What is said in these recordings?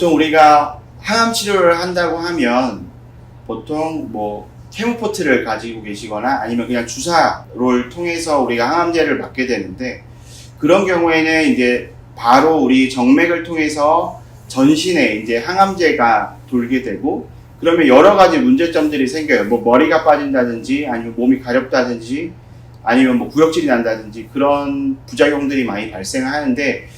보통 우리가 항암 치료를 한다고 하면 보통 뭐 케모포트를 가지고 계시거나 아니면 그냥 주사를 통해서 우리가 항암제를 맞게 되는데 그런 경우에는 이제 바로 우리 정맥을 통해서 전신에 이제 항암제가 돌게 되고 그러면 여러 가지 문제점들이 생겨요. 뭐 머리가 빠진다든지 아니면 몸이 가렵다든지 아니면 뭐 구역질이 난다든지 그런 부작용들이 많이 발생하는데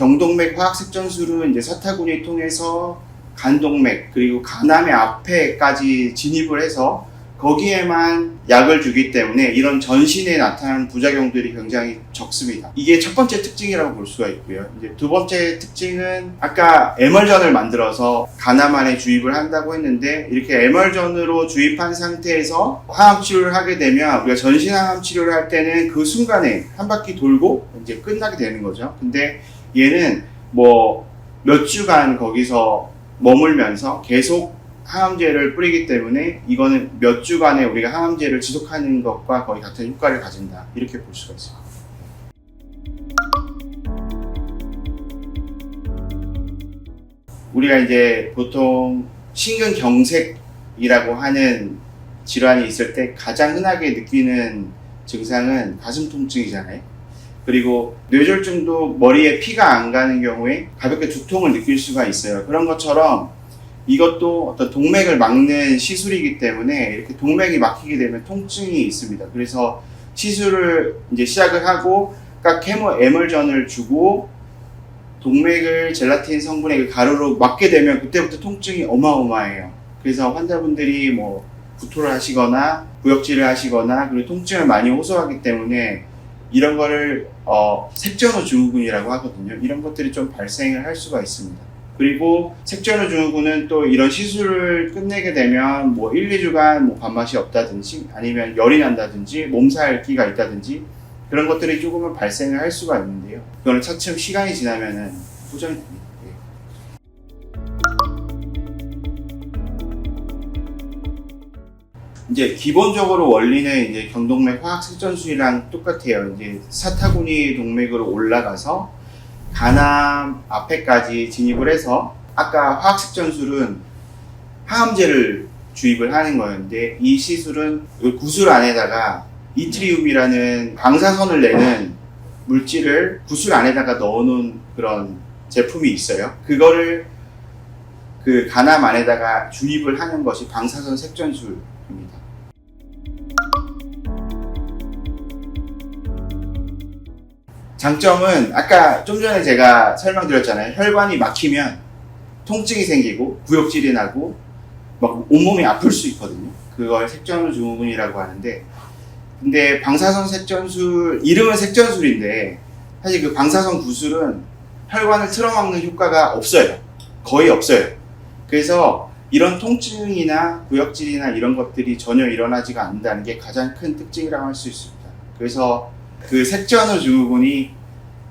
경동맥 화학색전술은 이제 사타구니 통해서 간동맥 그리고 간암의 앞에까지 진입을 해서 거기에만 약을 주기 때문에 이런 전신에 나타나는 부작용들이 굉장히 적습니다. 이게 첫 번째 특징이라고 볼 수가 있고요. 이제 두 번째 특징은 아까 에멀전을 만들어서 안에 주입을 한다고 했는데 이렇게 에멀전으로 주입한 상태에서 항암 치료를 하게 되면 우리가 전신 항암 치료를 할 때는 그 순간에 한 바퀴 돌고 이제 끝나게 되는 거죠. 근데 얘는 뭐 몇 주간 거기서 머물면서 계속 항암제를 뿌리기 때문에 이거는 몇 주간에 우리가 항암제를 지속하는 것과 거의 같은 효과를 가진다 이렇게 볼 수가 있습니다. 우리가 이제 보통 심근경색이라고 하는 질환이 있을 때 가장 흔하게 느끼는 증상은 가슴 통증이잖아요. 그리고 뇌졸중도 머리에 피가 안 가는 경우에 가볍게 두통을 느낄 수가 있어요. 그런 것처럼 이것도 어떤 동맥을 막는 시술이기 때문에 이렇게 동맥이 막히게 되면 통증이 있습니다. 그래서 시술을 이제 시작을 하고 각 케모 에멀전을 주고 동맥을 젤라틴 성분의 그 가루로 막게 되면 그때부터 통증이 어마어마해요. 그래서 환자분들이 뭐 구토를 하시거나 구역질을 하시거나 그리고 통증을 많이 호소하기 때문에 이런 거를 어, 색전후 증후군이라고 하거든요. 이런 것들이 좀 발생을 할 수가 있습니다. 그리고 색전후 증후군은 또 이런 시술을 끝내게 되면 뭐 1, 2주간 뭐 밥맛이 없다든지 아니면 열이 난다든지 몸살기가 있다든지 그런 것들이 조금은 발생을 할 수가 있는데요. 그거는 차츰 시간이 지나면은 보정이 됩니다. 예. 이제 기본적으로 원리는 이제 경동맥 화학 색전술이랑 똑같아요. 이제 사타구니 동맥으로 올라가서 간암 앞에까지 진입을 해서 아까 화학색전술은 항암제를 주입을 하는 거였는데 이 시술은 이 구슬 안에다가 이트리움이라는 방사선을 내는 물질을 구슬 안에다가 넣어놓은 그런 제품이 있어요. 그거를 그 간암 안에다가 주입을 하는 것이 방사선 색전술 장점은 아까 좀 전에 제가 설명드렸잖아요. 혈관이 막히면 통증이 생기고 구역질이 나고 막 온몸이 아플 수 있거든요. 그걸 색전술 증후군이라고 하는데 근데 방사선 색전술 이름은 색전술인데 사실 그 방사선 구슬은 혈관을 틀어막는 효과가 없어요. 거의 없어요. 그래서 이런 통증이나 구역질이나 이런 것들이 전혀 일어나지가 않는다는 게 가장 큰 특징이라고 할 수 있습니다. 그래서 그 색전후 증후군이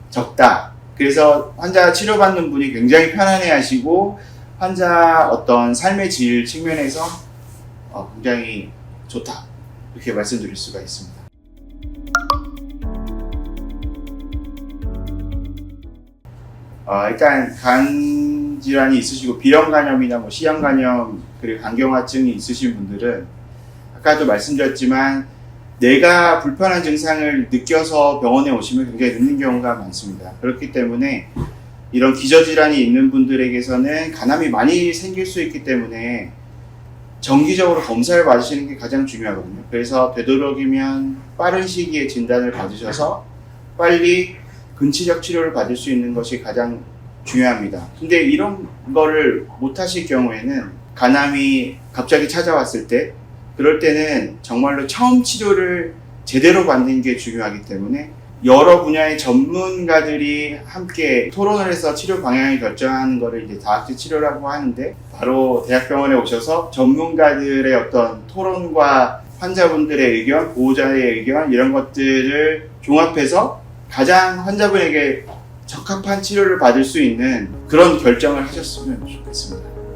적다. 그래서 환자 치료받는 분이 굉장히 편안해 하시고 환자 어떤 삶의 질 측면에서 어, 굉장히 좋다. 이렇게 말씀드릴 수가 있습니다. 어, 일단 간 질환이 있으시고 비형 간염이나 뭐 시형 간염 그리고 간경화증이 있으신 분들은 아까도 말씀드렸지만 내가 불편한 증상을 느껴서 병원에 오시면 굉장히 늦는 경우가 많습니다. 그렇기 때문에 이런 기저질환이 있는 분들에게서는 간암이 많이 생길 수 있기 때문에 정기적으로 검사를 받으시는 게 가장 중요하거든요. 그래서 되도록이면 빠른 시기에 진단을 받으셔서 빨리 근치적 치료를 받을 수 있는 것이 가장 중요합니다. 근데 이런 거를 못 하실 경우에는 간암이 갑자기 찾아왔을 때 그럴 때는 정말로 처음 치료를 제대로 받는 게 중요하기 때문에 여러 분야의 전문가들이 함께 토론을 해서 치료 방향을 결정하는 것을 이제 다학제 치료라고 하는데 바로 대학병원에 오셔서 전문가들의 어떤 토론과 환자분들의 의견, 보호자의 의견 이런 것들을 종합해서 가장 환자분에게 적합한 치료를 받을 수 있는 그런 결정을 하셨으면 좋겠습니다.